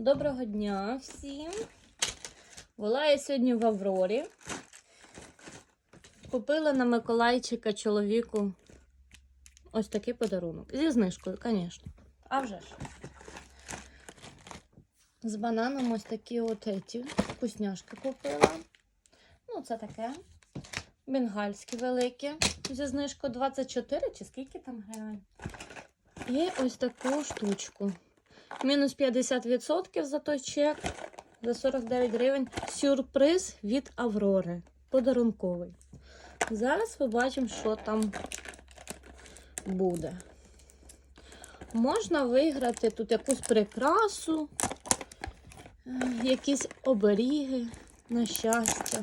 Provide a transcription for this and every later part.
Доброго дня всім. Була я сьогодні в Аврорі. Купила на Миколайчика чоловіку ось такий подарунок. Зі знижкою, звісно. А вже ж. З бананом ось такі от еті вкусняшки купила. Ну, це таке. Бенгальські великі. Зі знижкою 24 чи скільки там гривень. І ось таку штучку. Мінус 50% за той чек. За 49 гривень. Сюрприз від Аврори. Подарунковий. Зараз побачимо, що там буде. Можна виграти тут якусь прикрасу, е, якісь оберіги на щастя.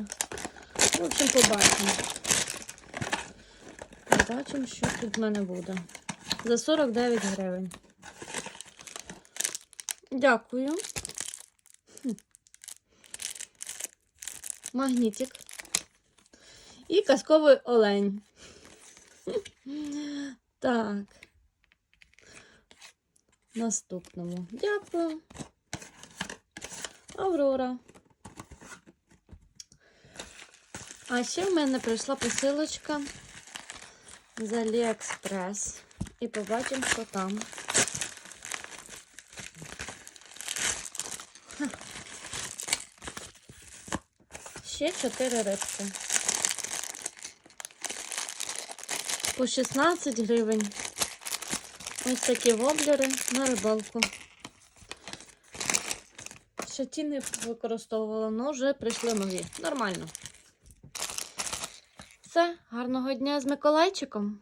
В общем, побачимо. Побачимо, що тут в мене буде. За 49 гривень. Дякую. Магнітик. І казковий олень. Так. Наступному. Дякую. Аврора. А ще в мене прийшла посилочка з Аліекспрес. І побачимо, що там. Ще 4 рибки. По 16 гривень. Ось такі воблери на рибалку. Ще ті не використовувала, але вже прийшли нові. Нормально. Все, гарного дня з Миколайчиком.